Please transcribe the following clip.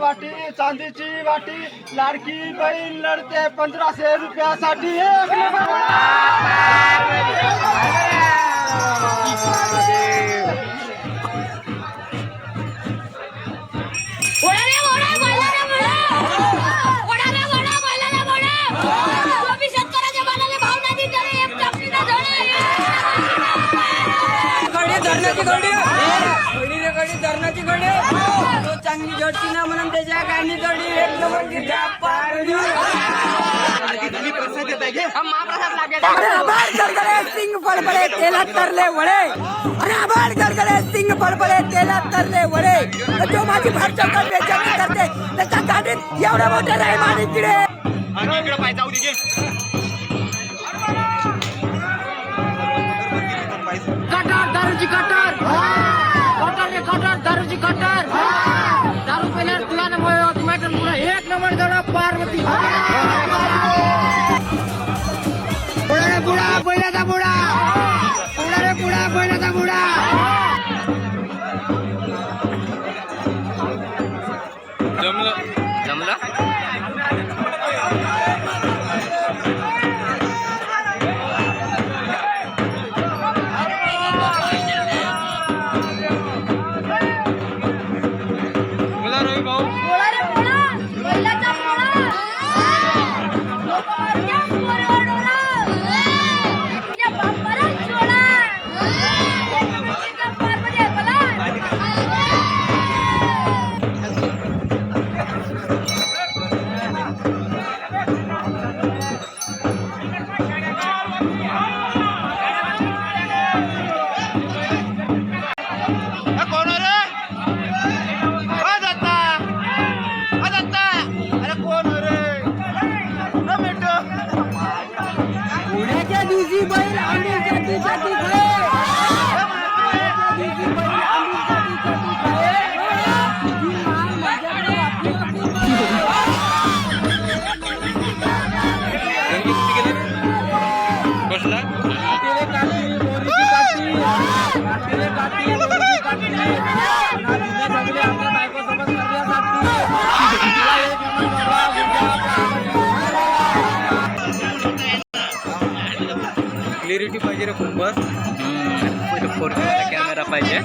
वाटी चांदीची वाटी लाडकी बहीण लढते पंधराशे रुपयासाठी. धरणाची गडी. बहिणीने गडी धरणाची गडी. तो चांगली जोडती ना म्हणून त्याच्या गाणी गडी एक नंबर घेत्या पारडी. अरे आभार गडगडे सिंग फडफडे तेलात तरले वडे. अरे आभार गडगडे सिंग फडफडे तेलात तरले वडे. तर तो माझी फार चौकात बेचैनी करते. त्याच्या गाडीत एवढ्या मोठ्या रायमानी किडे પૂડા પૂડા તા પૂડા પૂડા રે પૂડા પૂડા તા પૂડા જમલો. જમલા? कोण रे? दत्ता. दत्ता. अरे कोण रे? पुण्याच्या दिवशी बैल क्लिअरिटी पाहिजे रे खूपच. म्हणजे फोर कॅमेरा पाहिजे.